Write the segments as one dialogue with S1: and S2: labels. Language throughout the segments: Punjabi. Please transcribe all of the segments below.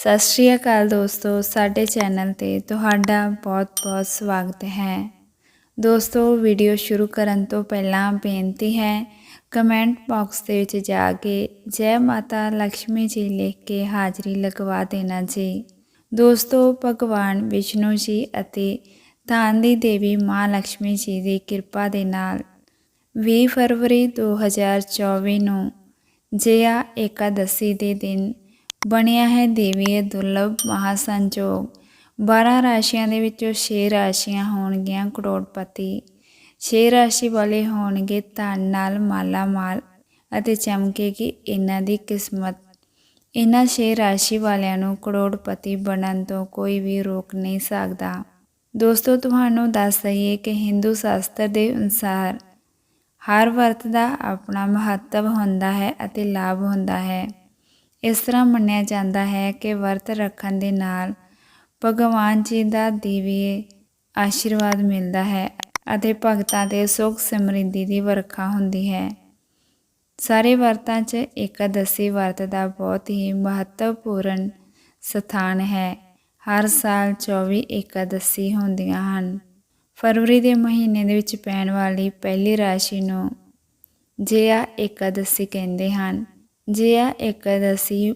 S1: ਸਤਿ ਸ਼੍ਰੀ ਅਕਾਲ ਦੋਸਤੋ, ਸਾਡੇ ਚੈਨਲ ਤੇ ਤੁਹਾਡਾ ਬਹੁਤ-ਬਹੁਤ ਸਵਾਗਤ ਹੈ। ਦੋਸਤੋ, ਵੀਡੀਓ ਸ਼ੁਰੂ ਕਰਨ ਤੋਂ ਪਹਿਲਾਂ ਬੇਨਤੀ ਹੈ, ਕਮੈਂਟ ਬਾਕਸ ਦੇ ਵਿੱਚ ਜਾ ਕੇ ਜੈ ਮਾਤਾ ਲక్ష్ਮੀ ਜੀ ਲਿਖ ਕੇ ਹਾਜ਼ਰੀ ਲਗਵਾ ਦੇਣਾ ਜੀ। ਦੋਸਤੋ, ਭਗਵਾਨ ਵਿਸ਼ਨੂੰ ਜੀ ਅਤੇ ਧਾਨ ਦੀ ਦੇਵੀ ਮਾਂ ਲక్ష్ਮੀ ਜੀ ਦੀ ਕਿਰਪਾ ਦੇ ਨਾਲ 20 ਫਰਵਰੀ 2024 ਨੂੰ ਜਿਆ ਏਕਾਦਸੀ ਦੇ ਦਿਨ ਬਣਿਆ ਹੈ ਦੇਵੀ ਦੁਰਲਭ ਮਹਾਸੰਜੋਗ 12 ਰਾਸ਼ੀਆਂ ਦੇ ਵਿੱਚੋਂ 6 ਰਾਸ਼ੀਆਂ ਹੋਣਗੀਆਂ, ਕਰੋੜਪਤੀ। 6 ਰਾਸ਼ੀ ਵਾਲੇ ਹੋਣਗੇ ਧਨ ਨਾਲ ਮਾਲਾ ਮਾਲ ਅਤੇ ਚਮਕੇਗੀ ਇਹਨਾਂ ਦੀ ਕਿਸਮਤ। ਇਹਨਾਂ 6 ਰਾਸ਼ੀ ਵਾਲਿਆਂ ਨੂੰ ਕਰੋੜਪਤੀ ਬਣਨ ਤੋਂ ਕੋਈ ਵੀ ਰੋਕ ਨਹੀਂ ਸਕਦਾ। ਦੋਸਤੋ, ਤੁਹਾਨੂੰ ਦੱਸ ਦਈਏ ਕਿ ਹਿੰਦੂ ਸ਼ਾਸਤਰ ਦੇ ਅਨੁਸਾਰ ਹਰ ਵਰਤ ਦਾ ਆਪਣਾ ਮਹੱਤਵ ਹੁੰਦਾ ਹੈ ਅਤੇ ਲਾਭ ਹੁੰਦਾ ਹੈ। ਇਸ ਤਰ੍ਹਾਂ ਮੰਨਿਆ ਜਾਂਦਾ ਹੈ ਕਿ ਵਰਤ ਰੱਖਣ ਦੇ ਨਾਲ ਭਗਵਾਨ ਜੀ ਦਾ ਦੀਵੀਏ ਆਸ਼ੀਰਵਾਦ ਮਿਲਦਾ ਹੈ ਅਤੇ ਭਗਤਾਂ ਦੇ ਸੁਖ ਸਮਰਿੱਧੀ ਦੀ ਵਰਖਾ ਹੁੰਦੀ ਹੈ। ਸਾਰੇ ਵਰਤਾਂ 'ਚ ਇਕਾਦਸ਼ੀ ਵਰਤ ਦਾ ਬਹੁਤ ਹੀ ਮਹੱਤਵਪੂਰਨ ਸਥਾਨ ਹੈ। ਹਰ ਸਾਲ 24 ਇਕਾਦਸ਼ੀ ਹੁੰਦੀਆਂ ਹਨ। ਫਰਵਰੀ ਦੇ ਮਹੀਨੇ ਦੇ ਵਿੱਚ ਪੈਣ ਵਾਲੀ ਪਹਿਲੀ ਰਾਸ਼ੀ ਨੂੰ ਜਿਆ ਇਕਾਦਸ਼ੀ ਕਹਿੰਦੇ ਹਨ। ਜਿਆ ਇਕਾਦਸ਼ੀ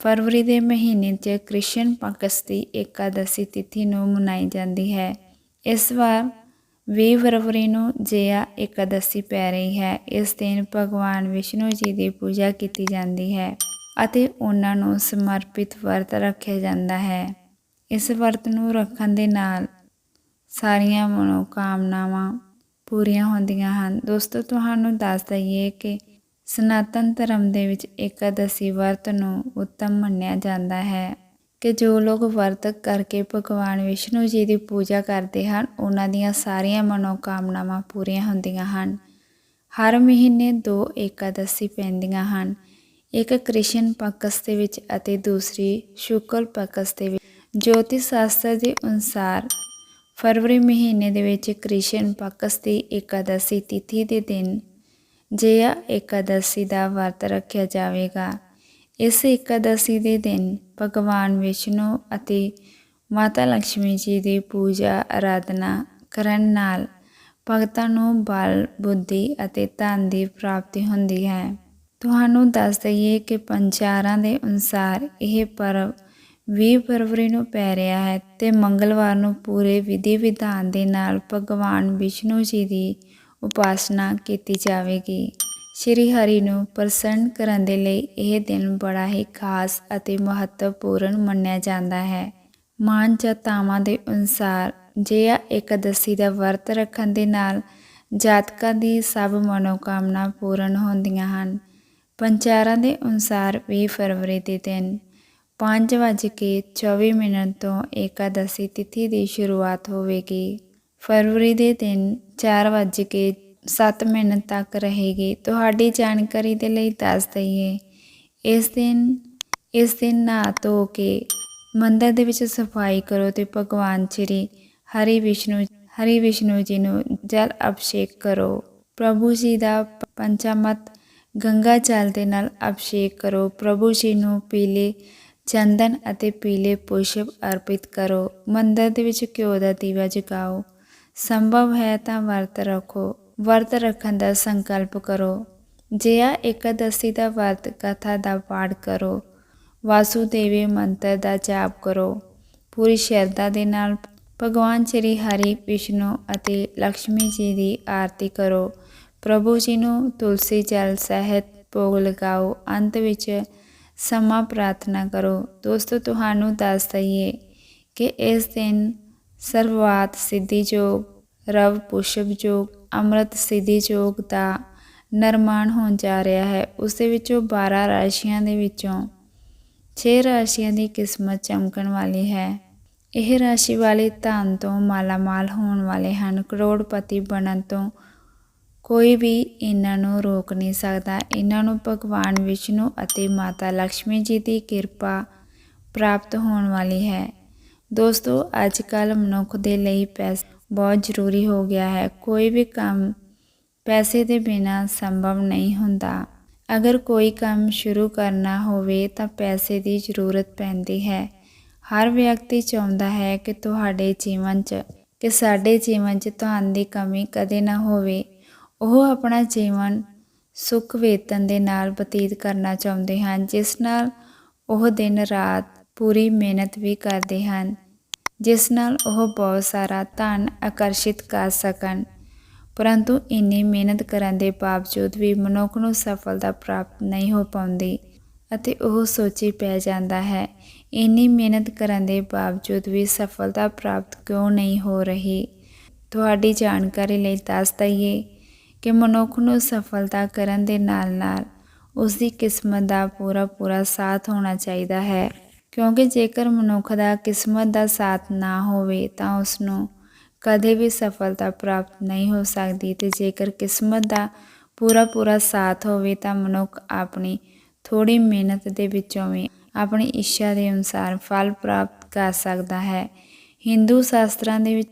S1: ਫਰਵਰੀ ਦੇ ਮਹੀਨੇ 'ਚ ਕ੍ਰਿਸ਼ਨ ਪਕਸ ਦੀ ਇਕਾਦਸ਼ੀ ਤਿਥੀ ਨੂੰ ਮਨਾਈ ਜਾਂਦੀ ਹੈ। ਇਸ ਵਾਰ 20 ਫਰਵਰੀ ਨੂੰ ਜਿਆ ਇਕਾਦਸ਼ੀ ਪੈ ਰਹੀ ਹੈ। ਇਸ ਦਿਨ ਭਗਵਾਨ ਵਿਸ਼ਨੂੰ ਜੀ ਦੀ ਪੂਜਾ ਕੀਤੀ ਜਾਂਦੀ ਹੈ ਅਤੇ ਉਹਨਾਂ ਨੂੰ ਸਮਰਪਿਤ ਵਰਤ ਰੱਖਿਆ ਜਾਂਦਾ ਹੈ। ਇਸ ਵਰਤ ਨੂੰ ਰੱਖਣ ਦੇ ਨਾਲ ਸਾਰੀਆਂ ਮਨੋਕਾਮਨਾਵਾਂ ਪੂਰੀਆਂ ਹੁੰਦੀਆਂ ਹਨ। ਦੋਸਤੋ, ਤੁਹਾਨੂੰ ਦੱਸ ਦਈਏ ਕਿ ਸਨਾਤਨ ਧਰਮ ਦੇ ਵਿੱਚ ਇਕਾਦਸ਼ੀ ਵਰਤ ਨੂੰ ਉੱਤਮ ਮੰਨਿਆ ਜਾਂਦਾ ਹੈ ਕਿ ਜੋ ਲੋਕ ਵਰਤ ਕਰਕੇ ਭਗਵਾਨ ਵਿਸ਼ਨੂੰ ਜੀ ਦੀ ਪੂਜਾ ਕਰਦੇ ਹਨ, ਉਹਨਾਂ ਦੀਆਂ ਸਾਰੀਆਂ ਮਨੋਕਾਮਨਾਵਾਂ ਪੂਰੀਆਂ ਹੁੰਦੀਆਂ ਹਨ। ਹਰ ਮਹੀਨੇ ਦੋ ਇਕਾਦਸ਼ੀ ਪੈਂਦੀਆਂ ਹਨ। ਇੱਕ ਕ੍ਰਿਸ਼ਨ ਪਕਸ ਦੇ ਵਿੱਚ ਅਤੇ ਦੂਸਰੀ ਸ਼ੁਕਲ ਪਕਸ ਦੇ ਵਿੱਚ। ਜੋਤਿਸ਼ ਸ਼ਾਸਤਰ ਦੇ ਅਨੁਸਾਰ ਫਰਵਰੀ ਮਹੀਨੇ ਦੇ ਵਿੱਚ ਕ੍ਰਿਸ਼ਨ ਪਕਸ ਦੀ ਇਕਾਦਸ਼ੀ ਤਿਥੀ ਦੇ ਦਿਨ ਜਿਆ ਇਕਾਦਸ਼ੀ ਦਾ ਵਰਤ ਰੱਖਿਆ ਜਾਵੇਗਾ, ਇਸ ਇਕਾਦਸ਼ੀ ਦੇ ਦਿਨ ਭਗਵਾਨ ਵਿਸ਼ਨੂੰ ਅਤੇ ਮਾਤਾ ਲక్ష్ਮੀ ਜੀ ਦੀ ਪੂਜਾ ਆਰਾਧਨਾ ਕਰਨ ਨਾਲ ਭਗਤਾਂ ਨੂੰ ਬਲ, ਬੁੱਧੀ ਅਤੇ ਧਨ ਦੀ ਪ੍ਰਾਪਤੀ ਹੁੰਦੀ ਹੈ। ਤੁਹਾਨੂੰ ਦੱਸ ਦਈਏ ਕਿ ਪੰਚਾਰਾਂ ਦੇ ਅਨੁਸਾਰ ਇਹ ਪਰਵ 20 ਫਰਵਰੀ ਨੂੰ ਪੈ ਰਿਹਾ ਹੈ ਤੇ ਮੰਗਲਵਾਰ ਨੂੰ ਪੂਰੇ ਵਿਧੀ ਵਿਧਾਨ ਦੇ ਨਾਲ ਭਗਵਾਨ ਵਿਸ਼ਨੂੰ ਜੀ ਦੀ ਉਪਾਸਨਾ ਕੀਤੀ ਜਾਵੇਗੀ। ਸ਼੍ਰੀ ਹਰੀ ਨੂੰ ਪ੍ਰਸੰਨ ਕਰਨ ਦੇ ਲਈ ਇਹ ਦਿਨ ਬੜਾ ਹੀ ਖਾਸ ਅਤੇ ਮਹੱਤਵਪੂਰਨ ਮੰਨਿਆ ਜਾਂਦਾ ਹੈ। ਮਾਨ ਜਤਾਵਾਂ ਦੇ ਅਨੁਸਾਰ ਜਿਆ ਇਕਾਦਸ਼ੀ ਦਾ ਵਰਤ ਰੱਖਣ ਦੇ ਨਾਲ ਜਾਤਕਾਂ ਦੀ ਸਭ ਮਨੋਕਾਮਨਾ ਪੂਰਨ ਹੁੰਦੀਆਂ ਹਨ। ਪੰਚਾਰਾਂ ਦੇ ਅਨੁਸਾਰ 20 ਫਰਵਰੀ ਦੇ ਦਿਨ 5:24 ਮਿੰਟ ਤੋਂ ਇਕਾਦਸ਼ੀ ਤਿਥੀ ਦੀ ਸ਼ੁਰੂਆਤ ਹੋਵੇਗੀ। ਫਰਵਰੀ ਦੇ ਦਿਨ 4:07 ਮਿੰਟ ਤੱਕ ਰਹੇਗੀ। ਤੁਹਾਡੀ ਜਾਣਕਾਰੀ ਦੇ ਲਈ ਦੱਸ ਦਈਏ, ਇਸ ਦਿਨ ਇਸ ਦਿਨ ਨਹਾ ਧੋ ਕੇ ਮੰਦਰ ਦੇ ਵਿੱਚ ਸਫ਼ਾਈ ਕਰੋ ਤੇ ਭਗਵਾਨ ਸ਼੍ਰੀ ਹਰੀ ਵਿਸ਼ਨੂੰ ਹਰੀ ਵਿਸ਼ਨੂੰ ਜੀ ਨੂੰ ਜਲ ਅਭਿਸ਼ੇਕ ਕਰੋ। ਪ੍ਰਭੂ ਜੀ ਦਾ ਪੰਚਮਤ ਗੰਗਾ ਜਲ ਦੇ ਨਾਲ ਅਭਿਸ਼ੇਕ ਕਰੋ। ਪ੍ਰਭੂ ਜੀ ਨੂੰ ਪੀਲੇ ਚੰਦਨ ਅਤੇ ਪੀਲੇ ਪੁਸ਼ਪ ਅਰਪਿਤ ਕਰੋ। ਮੰਦਰ ਦੇ ਵਿੱਚ ਘਿਓ ਦਾ ਦੀਵਾ ਜਗਾਓ। ਸੰਭਵ ਹੈ ਤਾਂ ਵਰਤ ਰੱਖੋ। ਵਰਤ ਰੱਖਣ ਦਾ ਸੰਕਲਪ ਕਰੋ। ਜਿਆ ਇਕਾਦਸ਼ੀ ਦਾ ਵਰਤ ਕਥਾ ਦਾ ਪਾਠ ਕਰੋ, ਵਾਸੂਦੇਵੀ ਮੰਤਰ ਦਾ ਜਾਪ ਕਰੋ, ਪੂਰੀ ਸ਼ਰਧਾ ਦੇ ਨਾਲ ਭਗਵਾਨ ਸ੍ਰੀ ਹਰੀ ਵਿਸ਼ਨੂੰ ਅਤੇ ਲక్ష్ਮੀ ਜੀ ਦੀ ਆਰਤੀ ਕਰੋ। ਪ੍ਰਭੂ ਜੀ ਨੂੰ ਤੁਲਸੀ ਜਲ ਸਹਿਤ ਭੋਗ ਲਗਾਓ। ਅੰਤ ਵਿੱਚ ਸਮਾਂ ਪ੍ਰਾਰਥਨਾ ਕਰੋ। ਦੋਸਤੋ, ਤੁਹਾਨੂੰ ਦੱਸ ਦਈਏ ਕਿ ਇਸ ਦਿਨ ਸਰਵਾਤ ਸਿੱਧੀ ਜੋਗ, ਰਵ ਪੁਸ਼ਪ ਜੋਗ, ਅੰਮ੍ਰਿਤ ਸਿੱਧੀ ਯੋਗ ਦਾ ਨਿਰਮਾਣ ਹੋਣ ਜਾ ਰਿਹਾ ਹੈ। ਉਸ ਦੇ ਵਿੱਚੋਂ 12 ਰਾਸ਼ੀਆਂ ਦੇ ਵਿੱਚੋਂ 6 ਰਾਸ਼ੀਆਂ ਦੀ ਕਿਸਮਤ ਚਮਕਣ ਵਾਲੀ ਹੈ। ਇਹ ਰਾਸ਼ੀ ਵਾਲੇ ਧਨ ਤੋਂ ਮਾਲਾਮਾਲ ਹੋਣ ਵਾਲੇ ਹਨ। ਕਰੋੜਪਤੀ ਬਣਨ ਤੋਂ ਕੋਈ ਵੀ ਇਹਨਾਂ ਨੂੰ ਰੋਕ ਨਹੀਂ ਸਕਦਾ। ਇਹਨਾਂ ਨੂੰ ਭਗਵਾਨ ਵਿਸ਼ਨੂੰ ਅਤੇ ਮਾਤਾ ਲక్ష్ਮੀ ਜੀ ਦੀ ਕਿਰਪਾ ਪ੍ਰਾਪਤ ਹੋਣ ਵਾਲੀ ਹੈ। ਦੋਸਤੋ ਅੱਜ ਕੱਲ ਮਨੁੱਖ ਦੇ ਲਈ ਪੈਸਾ ਬਹੁਤ ਜ਼ਰੂਰੀ ਹੋ ਗਿਆ ਹੈ। ਕੋਈ ਵੀ ਕੰਮ ਪੈਸੇ ਦੇ ਬਿਨਾ ਸੰਭਵ ਨਹੀਂ ਹੁੰਦਾ। ਅਗਰ ਕੋਈ ਕੰਮ ਸ਼ੁਰੂ ਕਰਨਾ ਹੋਵੇ, ਤਾਂ ਪੈਸੇ ਦੀ ਜ਼ਰੂਰਤ ਪੈਂਦੀ ਹੈ। ਹਰ ਵਿਅਕਤੀ ਚਾਹੁੰਦਾ ਹੈ ਕਿ ਤੁਹਾਡੇ ਜੀਵਨ 'ਚ ਕਿ ਸਾਡੇ ਜੀਵਨ 'ਚ ਧਨ ਦੀ ਕਮੀ ਕਦੇ ਨਾ ਹੋਵੇ। ਉਹ ਆਪਣਾ ਜੀਵਨ ਸੁੱਖ ਵੇਤਨ ਦੇ ਨਾਲ ਬਤੀਤ ਕਰਨਾ ਚਾਹੁੰਦੇ ਹਨ, ਜਿਸ ਨਾਲ ਉਹ ਦਿਨ ਰਾਤ ਪੂਰੀ ਮਿਹਨਤ ਵੀ ਕਰਦੇ ਹਨ, ਜਿਸ ਨਾਲ ਉਹ ਬਹੁਤ ਸਾਰਾ ਧਨ ਆਕਰਸ਼ਿਤ ਕਰ ਸਕਣ। ਪਰੰਤੂ ਇੰਨੀ ਮਿਹਨਤ ਕਰਨ ਦੇ ਬਾਵਜੂਦ ਵੀ ਮਨੁੱਖ ਨੂੰ ਸਫਲਤਾ ਪ੍ਰਾਪਤ ਨਹੀਂ ਹੋ ਪਾਉਂਦੀ ਅਤੇ ਉਹ ਸੋਚੀ ਪੈ ਜਾਂਦਾ ਹੈ, ਇੰਨੀ ਮਿਹਨਤ ਕਰਨ ਦੇ ਬਾਵਜੂਦ ਵੀ ਸਫਲਤਾ ਪ੍ਰਾਪਤ ਕਿਉਂ ਨਹੀਂ ਹੋ ਰਹੀ? ਤੁਹਾਡੀ ਜਾਣਕਾਰੀ ਲਈ ਦੱਸ ਦਈਏ ਕਿ ਮਨੁੱਖ ਨੂੰ ਸਫਲਤਾ ਕਰਨ ਦੇ ਨਾਲ-ਨਾਲ ਉਸ ਦੀ ਕਿਸਮਤ ਦਾ ਪੂਰਾ ਪੂਰਾ ਸਾਥ ਹੋਣਾ ਚਾਹੀਦਾ ਹੈ। ਕਿਉਂਕਿ ਜੇਕਰ ਮਨੁੱਖ ਦਾ ਕਿਸਮਤ ਦਾ ਸਾਥ ਨਾ ਹੋਵੇ ਤਾਂ ਉਸ ਨੂੰ ਕਦੇ ਵੀ ਸਫਲਤਾ ਪ੍ਰਾਪਤ ਨਹੀਂ ਹੋ ਸਕਦੀ ਤੇ ਜੇਕਰ ਕਿਸਮਤ ਦਾ ਪੂਰਾ ਪੂਰਾ ਸਾਥ ਹੋਵੇ ਤਾਂ ਮਨੁੱਖ ਆਪਣੀ ਥੋੜੀ ਮਿਹਨਤ ਦੇ ਵਿੱਚੋਂ ਵੀ ਆਪਣੀ ਇੱਛਾ ਦੇ ਅਨੁਸਾਰ ਫਲ ਪ੍ਰਾਪਤ ਕਰ ਸਕਦਾ ਹੈ। ਹਿੰਦੂ ਸ਼ਾਸਤਰਾਂ ਦੇ ਵਿੱਚ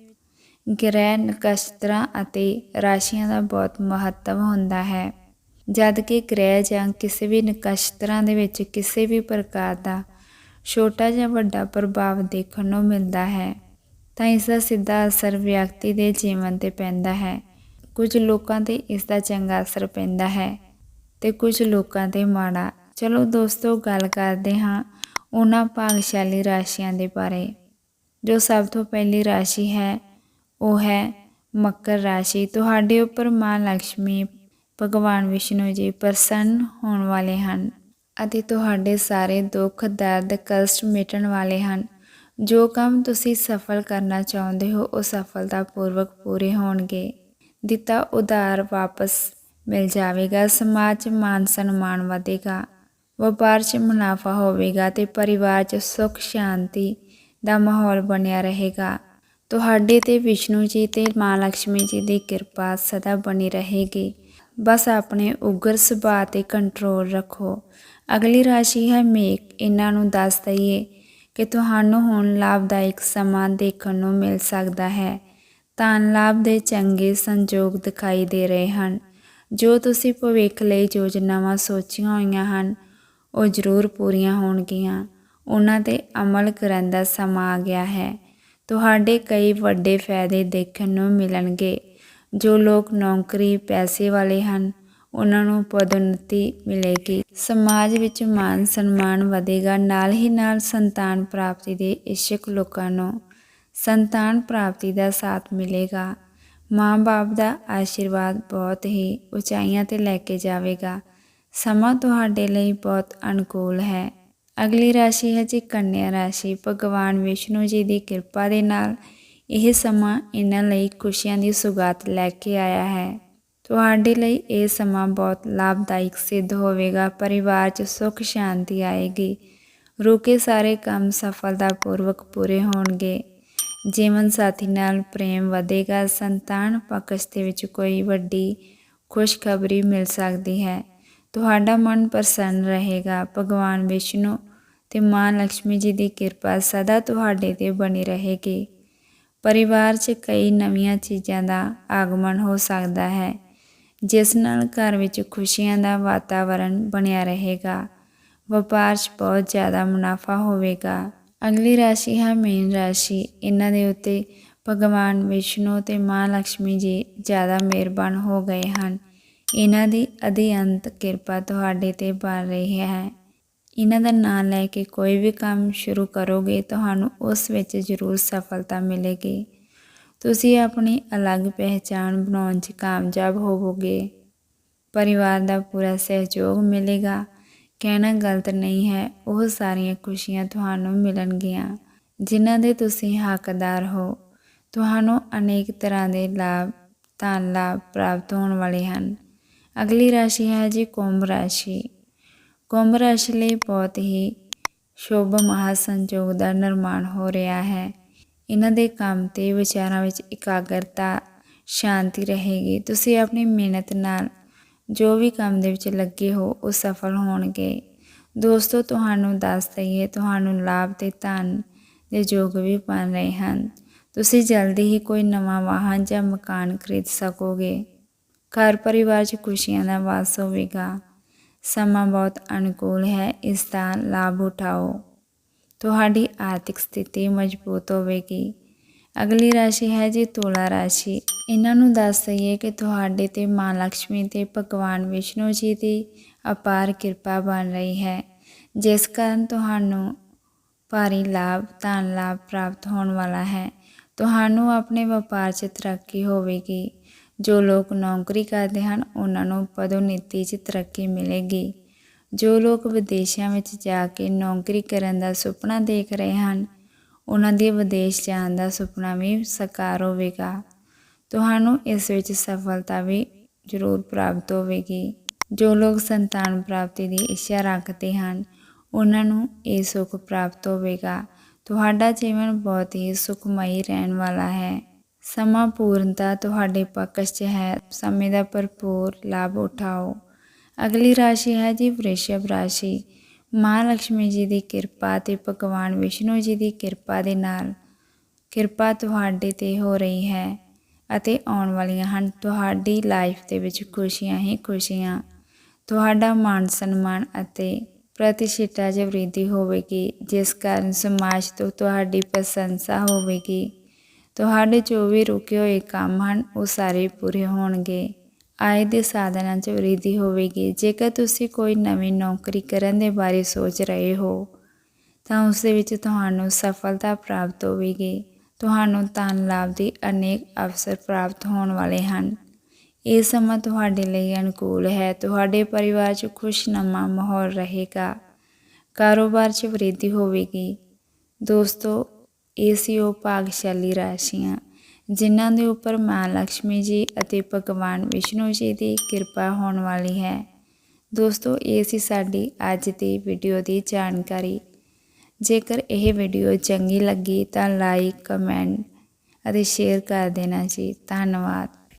S1: ਗ੍ਰਹਿ ਨਕਸ਼ਤਰਾਂ ਅਤੇ ਰਾਸ਼ੀਆਂ ਦਾ ਬਹੁਤ ਮਹੱਤਵ ਹੁੰਦਾ ਹੈ। ਜਦ ਕਿ ਗ੍ਰਹਿ ਜਾਂ ਕਿਸੇ ਵੀ ਨਕਸ਼ਤਰਾਂ ਦੇ ਵਿੱਚ ਕਿਸੇ ਵੀ ਪ੍ਰਕਾਰ ਦਾ ਛੋਟਾ ਜਾਂ ਵੱਡਾ ਪ੍ਰਭਾਵ ਦੇਖਣ ਨੂੰ ਮਿਲਦਾ ਹੈ, ਤਾਂ ਇਸ ਦਾ ਸਿੱਧਾ ਅਸਰ ਵਿਅਕਤੀ ਦੇ ਜੀਵਨ ਤੇ ਪੈਂਦਾ ਹੈ। ਕੁਝ ਲੋਕਾਂ ਤੇ ਇਸ ਦਾ ਚੰਗਾ ਅਸਰ ਪੈਂਦਾ ਹੈ ਤੇ ਕੁਝ ਲੋਕਾਂ ਤੇ ਮਾੜਾ। ਚਲੋ ਦੋਸਤੋ, ਗੱਲ ਕਰਦੇ ਹਾਂ ਉਹਨਾਂ ਭਾਗਸ਼ਾਲੀ ਰਾਸ਼ੀਆਂ ਦੇ ਬਾਰੇ। ਜੋ ਸਭ ਤੋਂ ਪਹਿਲੀ ਰਾਸ਼ੀ ਹੈ, ਉਹ ਹੈ ਮਕਰ ਰਾਸ਼ੀ। ਤੁਹਾਡੇ ਉੱਪਰ ਮਾਂ ਲక్ష్ਮੀ ਭਗਵਾਨ ਵਿਸ਼ਨੂੰ ਜੀ ਪ੍ਰਸੰਨ ਹੋਣ ਵਾਲੇ ਹਨ। ਅਤੇ ਤੁਹਾਡੇ ਸਾਰੇ ਦੁੱਖ, ਦਰਦ, ਕਸ਼ਟ ਮਿਟਣ ਵਾਲੇ ਹਨ। ਜੋ ਕੰਮ ਤੁਸੀਂ ਸਫਲ ਕਰਨਾ ਚਾਹੁੰਦੇ ਹੋ, ਉਹ ਸਫਲਤਾਪੂਰਵਕ ਪੂਰੇ ਹੋਣਗੇ। ਦਿੱਤਾ ਉਧਾਰ ਵਾਪਸ ਮਿਲ ਜਾਵੇਗਾ। ਸਮਾਜ 'ਚ ਮਾਨ ਸਨਮਾਨ ਵਧੇਗਾ। ਵਪਾਰ 'ਚ ਮੁਨਾਫਾ ਹੋਵੇਗਾ ਤੇ ਪਰਿਵਾਰ 'ਚ ਸੁੱਖ, ਸ਼ਾਂਤੀ ਦਾ ਮਾਹੌਲ ਬਣਿਆ ਰਹੇਗਾ। ਤੁਹਾਡੇ ਤੇ ਵਿਸ਼ਨੂੰ ਜੀ ਤੇ ਮਾਂ ਲక్ష్ਮੀ ਜੀ ਦੀ ਕਿਰਪਾ ਸਦਾ ਬਣੀ ਰਹੇਗੀ। ਬਸ ਆਪਣੇ ਉਗਰ ਸੁਭਾਅ ਤੇ ਕੰਟਰੋਲ ਰੱਖੋ। ਅਗਲੀ ਰਾਸ਼ੀ ਹੈ ਮੇਕ ਇਹਨਾਂ ਨੂੰ ਦੱਸ ਦਈਏ ਕਿ ਤੁਹਾਨੂੰ ਹੁਣ ਲਾਭਦਾਇਕ ਸਮਾਂ ਦੇਖਣ ਨੂੰ ਮਿਲ ਸਕਦਾ ਹੈ। ਧਨ ਲਾਭ ਦੇ ਚੰਗੇ ਸੰਯੋਗ ਦਿਖਾਈ ਦੇ ਰਹੇ ਹਨ। ਜੋ ਤੁਸੀਂ ਭਵਿੱਖ ਲਈ ਯੋਜਨਾਵਾਂ ਸੋਚੀਆਂ ਹੋਈਆਂ ਹਨ, ਉਹ ਜ਼ਰੂਰ ਪੂਰੀਆਂ ਹੋਣਗੀਆਂ। ਉਹਨਾਂ ਤੇ ਅਮਲ ਕਰਨ ਦਾ ਸਮਾਂ ਆ ਗਿਆ ਹੈ। ਤੁਹਾਡੇ ਕਈ ਵੱਡੇ ਫਾਇਦੇ ਦੇਖਣ ਨੂੰ ਮਿਲਣਗੇ। ਜੋ ਲੋਕ ਨੌਕਰੀ, ਪੈਸੇ ਵਾਲੇ ਹਨ, ਉਹਨਾਂ ਨੂੰ ਪਦੋਨਤੀ ਮਿਲੇਗੀ। ਸਮਾਜ ਵਿੱਚ ਮਾਨ ਸਨਮਾਨ ਵਧੇਗਾ। ਨਾਲ ਹੀ ਨਾਲ ਸੰਤਾਨ ਪ੍ਰਾਪਤੀ ਦੇ ਇਸ਼ਕ ਲੋਕਾਂ ਨੂੰ ਸੰਤਾਨ ਪ੍ਰਾਪਤੀ ਦਾ ਸਾਥ ਮਿਲੇਗਾ। ਮਾਂ-ਬਾਪ ਦਾ ਆਸ਼ੀਰਵਾਦ ਬਹੁਤ ਹੀ ਉਚਾਈਆਂ ਤੇ ਲੈ ਕੇ ਜਾਵੇਗਾ। ਸਮਾਂ ਤੁਹਾਡੇ ਲਈ ਬਹੁਤ ਅਨੁਕੂਲ ਹੈ। ਅਗਲੀ ਰਾਸ਼ੀ ਹੈ ਜੀ ਕੰਨਿਆ ਰਾਸ਼ੀ। ਭਗਵਾਨ ਵਿਸ਼ਨੂੰ ਜੀ ਦੀ ਕਿਰਪਾ ਦੇ ਨਾਲ ਇਹ ਸਮਾਂ ਇਹਨਾਂ ਲਈ ਖੁਸ਼ੀਆਂ ਦੀ ਸੁਗਾਤ ਲੈ ਕੇ ਆਇਆ ਹੈ। ਤੁਹਾਡੇ ਲਈ ਇਹ ਸਮਾਂ ਬਹੁਤ ਲਾਭਦਾਇਕ ਸਿੱਧ ਹੋਵੇਗਾ। ਪਰਿਵਾਰ 'ਚ ਸੁੱਖ, ਸ਼ਾਂਤੀ ਆਏਗੀ। ਰੁਕੇ ਸਾਰੇ ਕੰਮ ਸਫਲਤਾਪੂਰਵਕ ਪੂਰੇ ਹੋਣਗੇ। ਜੀਵਨ ਸਾਥੀ ਨਾਲ ਪ੍ਰੇਮ ਵਧੇਗਾ। ਸੰਤਾਨ ਪਕਸ਼ ਦੇ ਵਿੱਚ ਕੋਈ ਵੱਡੀ ਖੁਸ਼ਖਬਰੀ ਮਿਲ ਸਕਦੀ ਹੈ। ਤੁਹਾਡਾ ਮਨ ਪ੍ਰਸੰਨ ਰਹੇਗਾ। ਭਗਵਾਨ ਵਿਸ਼ਨੂੰ ਤੇ ਮਾਂ ਲక్ష్ਮੀ ਜੀ ਦੀ ਕਿਰਪਾ ਸਦਾ ਤੁਹਾਡੇ ਤੇ ਬਣੀ ਰਹੇਗੀ। ਪਰਿਵਾਰ 'ਚ ਕਈ ਨਵੀਆਂ ਚੀਜ਼ਾਂ ਦਾ ਆਗਮਨ ਹੋ ਸਕਦਾ ਹੈ, ਜਿਸ ਨਾਲ ਘਰ ਵਿੱਚ ਖੁਸ਼ੀਆਂ ਦਾ ਵਾਤਾਵਰਣ ਬਣਿਆ ਰਹੇਗਾ। ਵਪਾਰ 'ਚ ਬਹੁਤ ਜ਼ਿਆਦਾ ਮੁਨਾਫਾ ਹੋਵੇਗਾ। ਅਗਲੀ ਰਾਸ਼ੀ ਹੈ ਮੀਨ ਰਾਸ਼ੀ। ਇਹਨਾਂ ਦੇ ਉੱਤੇ ਭਗਵਾਨ ਵਿਸ਼ਨੂੰ ਤੇ ਮਾਂ ਲక్ష్ਮੀ ਜੀ ਜ਼ਿਆਦਾ ਮਿਹਰਬਾਨ ਹੋ ਗਏ ਹਨ। ਇਹਨਾਂ ਦੀ ਅਧਿਅੰਤ ਕਿਰਪਾ ਤੁਹਾਡੇ ਤੇ ਬਣ ਰਹੀ ਹੈ। ਇਹਨਾਂ ਦਾ ਨਾਮ ਲੈ ਕੇ ਕੋਈ ਵੀ ਕੰਮ ਸ਼ੁਰੂ ਕਰੋਗੇ, ਤੁਹਾਨੂੰ ਉਸ ਵਿੱਚ ਜ਼ਰੂਰ ਸਫਲਤਾ ਮਿਲੇਗੀ। ਤੁਸੀਂ ਆਪਣੀ ਅਲੱਗ ਪਹਿਚਾਣ ਬਣਾਉਣ 'ਚ ਕਾਮਯਾਬ ਹੋਵੋਗੇ। ਪਰਿਵਾਰ ਦਾ ਪੂਰਾ ਸਹਿਯੋਗ ਮਿਲੇਗਾ। ਕਹਿਣਾ ਗਲਤ ਨਹੀਂ ਹੈ, ਉਹ ਸਾਰੀਆਂ ਖੁਸ਼ੀਆਂ ਤੁਹਾਨੂੰ ਮਿਲਣਗੀਆਂ, ਜਿਨ੍ਹਾਂ ਦੇ ਤੁਸੀਂ ਹੱਕਦਾਰ ਹੋ। ਤੁਹਾਨੂੰ ਅਨੇਕ ਤਰ੍ਹਾਂ ਦੇ ਲਾਭ, ਧਨ ਲਾਭ ਪ੍ਰਾਪਤ ਹੋਣ ਵਾਲੇ ਹਨ। ਅਗਲੀ ਰਾਸ਼ੀ ਹੈ ਜੀ ਕੁੰਭ ਰਾਸ਼ੀ। ਕੁੰਭ ਰਾਸ਼ੀ ਲਈ ਬਹੁਤ ਹੀ ਸ਼ੁਭ ਮਹਾਸੰਜੋਗ ਦਾ ਨਿਰਮਾਣ ਹੋ ਰਿਹਾ ਹੈ। ਇਹਨਾਂ ਦੇ ਕੰਮ ਤੇ ਵਿਚਾਰਾਂ ਵਿੱਚ ਇਕਾਗਰਤਾ, ਸ਼ਾਂਤੀ ਰਹੇਗੀ। ਤੁਸੀਂ ਆਪਣੀ ਮਿਹਨਤ ਨਾਲ ਜੋ ਵੀ ਕੰਮ ਦੇ ਵਿੱਚ ਲੱਗੇ ਹੋ, ਉਹ ਸਫਲ ਹੋਣਗੇ। ਦੋਸਤੋ, ਤੁਹਾਨੂੰ ਦੱਸ ਦਈਏ, ਤੁਹਾਨੂੰ ਲਾਭ ਤੇ ਧਨ ਦੇ ਯੋਗ ਵੀ ਬਣ ਰਹੇ ਹਨ। ਤੁਸੀਂ ਜਲਦੀ ਹੀ ਕੋਈ ਨਵਾਂ ਵਾਹਨ ਜਾਂ ਮਕਾਨ ਖਰੀਦ ਸਕੋਗੇ। ਘਰ ਪਰਿਵਾਰ 'ਚ ਖੁਸ਼ੀਆਂ ਦਾ ਵਾਸ ਹੋਵੇਗਾ। ਸਮਾਂ ਬਹੁਤ ਅਨੁਕੂਲ ਹੈ, ਇਸ ਦਾ ਲਾਭ ਉਠਾਓ। ਤੁਹਾਡੀ ਆਰਥਿਕ ਸਥਿਤੀ ਮਜ਼ਬੂਤ ਹੋਵੇਗੀ। ਅਗਲੀ ਰਾਸ਼ੀ ਹੈ ਜੀ ਤੁਲਾ ਰਾਸ਼ੀ। ਇਹਨਾਂ ਨੂੰ ਦੱਸ ਦਈਏ ਕਿ ਤੁਹਾਡੇ ਤੇ ਮਾਂ ਲక్ష్ਮੀ ਤੇ ਭਗਵਾਨ ਵਿਸ਼ਨੂੰ ਜੀ ਦੀ ਅਪਾਰ ਕਿਰਪਾ ਬਣ ਰਹੀ ਹੈ। ਜਿਸ ਕਾਰਨ ਤੁਹਾਨੂੰ ਭਾਰੀ ਲਾਭ, ਧਨ ਲਾਭ ਪ੍ਰਾਪਤ ਹੋਣ ਵਾਲਾ ਹੈ। ਤੁਹਾਨੂੰ ਆਪਣੇ ਵਪਾਰ 'ਚ ਤਰੱਕੀ ਹੋਵੇਗੀ। ਜੋ ਲੋਕ ਨੌਕਰੀ ਕਰਦੇ ਹਨ, ਉਹਨਾਂ ਨੂੰ ਪਦੋਨਿਤੀ 'ਚ ਤਰੱਕੀ ਮਿਲੇਗੀ। ਜੋ ਲੋਕ ਵਿਦੇਸ਼ਾਂ ਵਿੱਚ ਜਾ ਕੇ ਨੌਕਰੀ ਕਰਨ ਦਾ ਸੁਪਨਾ ਦੇਖ ਰਹੇ ਹਨ, ਉਹਨਾਂ ਦੀ ਵਿਦੇਸ਼ ਜਾਣ ਦਾ ਸੁਪਨਾ ਵੀ ਸਾਕਾਰ ਹੋਵੇਗਾ। ਤੁਹਾਨੂੰ ਇਸ ਵਿੱਚ ਸਫਲਤਾ ਵੀ ਜ਼ਰੂਰ ਪ੍ਰਾਪਤ ਹੋਵੇਗੀ। ਜੋ ਲੋਕ ਸੰਤਾਨ ਪ੍ਰਾਪਤੀ ਦੀ ਇੱਛਾ ਰੱਖਦੇ ਹਨ, ਉਹਨਾਂ ਨੂੰ ਇਹ ਸੁੱਖ ਪ੍ਰਾਪਤ ਹੋਵੇਗਾ। ਤੁਹਾਡਾ ਜੀਵਨ ਬਹੁਤ ਹੀ ਸੁਖਮਈ ਰਹਿਣ ਵਾਲਾ ਹੈ। ਸਮਾਂ ਪੂਰਨਤਾ ਤੁਹਾਡੇ ਪੱਖ 'ਚ ਹੈ। ਸਮੇਂ ਦਾ ਭਰਪੂਰ ਲਾਭ ਉਠਾਓ। ਅਗਲੀ ਰਾਸ਼ੀ ਹੈ ਜੀ ਵ੍ਰਿਸ਼ਭ ਰਾਸ਼ੀ। ਮਾਂ ਲక్ష్ਮੀ ਜੀ ਦੀ ਕਿਰਪਾ ਤੇ ਭਗਵਾਨ ਵਿਸ਼ਨੂੰ ਜੀ ਦੀ ਕਿਰਪਾ ਦੇ ਨਾਲ ਕਿਰਪਾ ਤੁਹਾਡੇ ਤੇ ਹੋ ਰਹੀ ਹੈ ਅਤੇ ਆਉਣ ਵਾਲੀਆਂ ਹਨ। ਤੁਹਾਡੀ ਲਾਈਫ ਦੇ ਵਿੱਚ ਖੁਸ਼ੀਆਂ ਹੀ ਖੁਸ਼ੀਆਂ। ਤੁਹਾਡਾ ਮਾਨ ਸਨਮਾਨ ਅਤੇ ਪ੍ਰਤੀਸ਼ਠਤਾ 'ਚ ਵ੍ਰਿੱਧੀ ਹੋਵੇਗੀ, ਜਿਸ ਕਾਰਨ ਸਮਾਜ ਤੋਂ ਤੁਹਾਡੀ ਪ੍ਰਸ਼ੰਸਾ ਹੋਵੇਗੀ। ਤੁਹਾਡੇ ਜੋ ਵੀ ਰੁਕੇ ਹੋਏ ਕੰਮ ਹਨ, ਉਹ ਸਾਰੇ ਪੂਰੇ ਹੋਣਗੇ। ਆਏ ਦੇ ਸਾਧਨਾਂ 'ਚ ਵ੍ਰਿਧੀ ਹੋਵੇਗੀ। ਜੇਕਰ ਤੁਸੀਂ ਕੋਈ ਨਵੀਂ ਨੌਕਰੀ ਕਰਨ ਦੇ ਬਾਰੇ ਸੋਚ ਰਹੇ ਹੋ, ਤਾਂ ਉਸ ਦੇ ਵਿੱਚ ਤੁਹਾਨੂੰ ਸਫਲਤਾ ਪ੍ਰਾਪਤ ਹੋਵੇਗੀ। ਤੁਹਾਨੂੰ ਧਨ ਲਾਭ ਦੇ ਅਨੇਕ ਅਵਸਰ ਪ੍ਰਾਪਤ ਹੋਣ ਵਾਲੇ ਹਨ। ਇਹ ਸਮਾਂ ਤੁਹਾਡੇ ਲਈ ਅਨੁਕੂਲ ਹੈ। ਤੁਹਾਡੇ ਪਰਿਵਾਰ 'ਚ ਖੁਸ਼ਨਮਾ ਮਾਹੌਲ ਰਹੇਗਾ। ਕਾਰੋਬਾਰ 'ਚ ਵ੍ਰਿੱਧੀ ਹੋਵੇਗੀ। ਦੋਸਤੋ ਇਹ ਸੀ ਉਹ ਭਾਗਸ਼ਾਲੀ ਰਾਸ਼ੀਆਂ, ਜਿਨ੍ਹਾਂ ਦੇ ਉੱਪਰ ਮਾਂ ਲక్ష్ਮੀ ਜੀ ਅਤੇ ਭਗਵਾਨ ਵਿਸ਼ਨੂੰ ਜੀ ਦੀ ਕਿਰਪਾ ਹੋਣ ਵਾਲੀ ਹੈ। ਦੋਸਤੋ, ਇਹ ਸੀ ਸਾਡੀ ਅੱਜ ਦੀ ਵੀਡੀਓ ਦੀ ਜਾਣਕਾਰੀ। ਜੇਕਰ ਇਹ ਵੀਡੀਓ ਚੰਗੀ ਲੱਗੀ ਤਾਂ ਲਾਈਕ ਕਮੈਂਟ ਅਤੇ ਸ਼ੇਅਰ ਕਰ ਦੇਣਾ ਜੀ। ਧੰਨਵਾਦ।